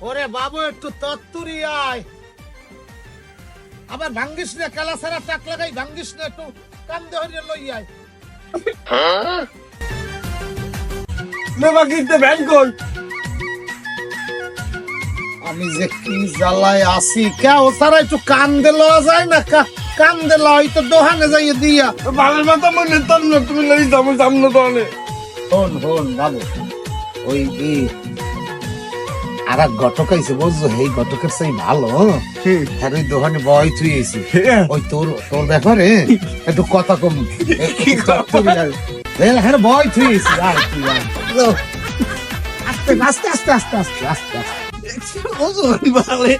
ওরে বাবু একটু তত্তুরি আয়। আবার ভাঙ্গিস না কেলা সারা টাক লাগাই ভাঙ্গিস না একটু দেহরে লই আয়। কিনতে কই আমি যে কি জ্বালায় আসি কে ও সারা একটু কান দিল যায় না কা- কান দিল হয়তো দোহানে যাইয়ে দিয়া। ভালের মাথা মনে তার তুমি লই যাব সামনে তো অনেক হন হন বাবু ওই আর এক ঘটক আইছে বুঝছ? এই ঘটকের সেই ভালো আর ওই দোকানে বয় তুই এসি ওই তোর তোর ব্যাপারে? একটু কথা কম। হ্যাঁ বয় তুই এসি আয় লো। আস্তে আস্তে আস্তে আস্তে আস্তে আস্তে আস্তে। ওজন ভালে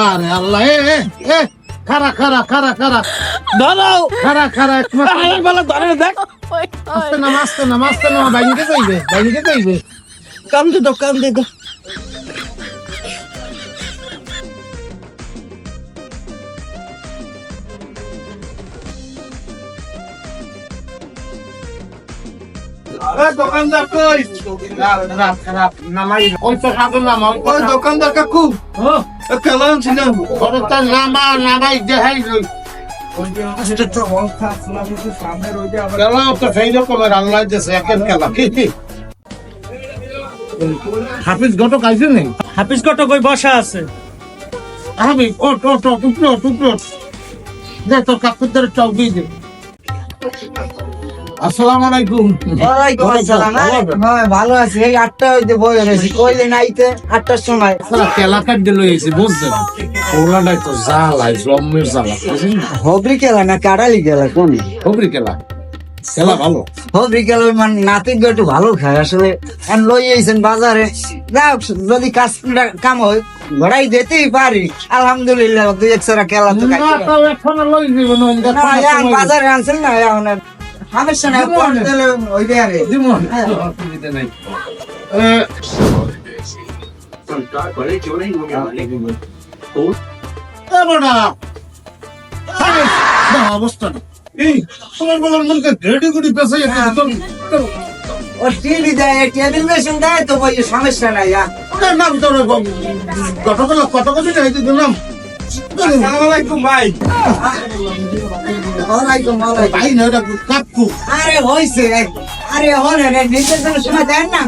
আরে আল্লাহ এ এ খারা খারা খারা খারা দাঁড়াও। খারা খারা এক মিনিট। আরে বালা ধরে দেখ। আস্তে নাম আস্তে নাম আস্তে নাম বাইকে যাইবে বাইকে যাইবে কাম দে তো কাম দে আরে দোকানদার কই? খারাপ খারাপ খারাপ নামাই ওই তো সাধু নাম ওই দোকানদার কাকু। হ্যাঁ তার নামা নামাই দেখাই লই খেলা তো সেই রকমের আল্লাহ দেশে একের খেলা কি কি? হাফিজ ঘটক আইছে নেই হাফিজ কটক ওই বসা আছে আমি ওট উপরে ওট উপরে ওট। দে তোর কাকুদের চাউ দিয়ে দে আসসালামু আলাইকুম। ওয়ালাইকুম আসসালাম। হ্যাঁ ভালো আছি। এই আটটা হইতে বই রয়েছি কইলে নাইতে আটটার সময়। কেলা কাট দিল এসে বুঝছেন ওলাটাই তো বুঝছেন? না? হবরি খেলা না কাড়ালি কোন? কেলা? খেলা ভালো? হবরি খেলা মানে একটু ভালো খায়। আসলে এখন লই আইছেন বাজারে। যাও যদি কাজ কাম হয় ঘোড়াই দিতেই পারি। আলহামদুলিল্লাহ দুই খেলা তো বাজারে আনছেন না এখন সমস্যা নাই আরে। দিমন। অসুবিধা অবস্থা। এই তোমার বলার মনকে ঘেড়ি গুড়ি পেছে ও টিভি দেয় টেবিল মেশিন দেয় তো সমস্যা নাই নাম তোর ভাই ওয়ালাইকুম ওয়ালাইকুম ভাই না আরে হইছে আরে হলে রে নিজের জন্য না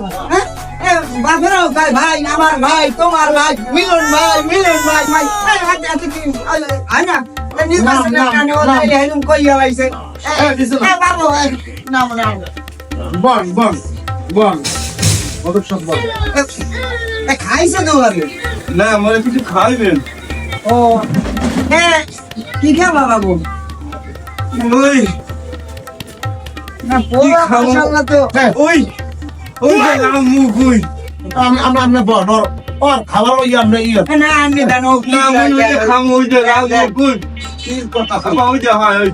বাপেরাও ভাই আমার ভাই তোমার ভাই মিলন ভাই মিলন ভাই ভাই না বন বন বন খাইছে তো না আমার কিছু খাইবেন ও এ কি খাবা বাবু ওই। না পোলা? মাশাআল্লাহ তো। হ্যাঁ, ওই ওই যে নাম মুখ ওই। আমরা আমরা বড় ওর ওর খাবার ওই আমরা ইয়ে না আমি জানো কি খাম ওই যে রাম মুখ কি কথা ওই যে হয়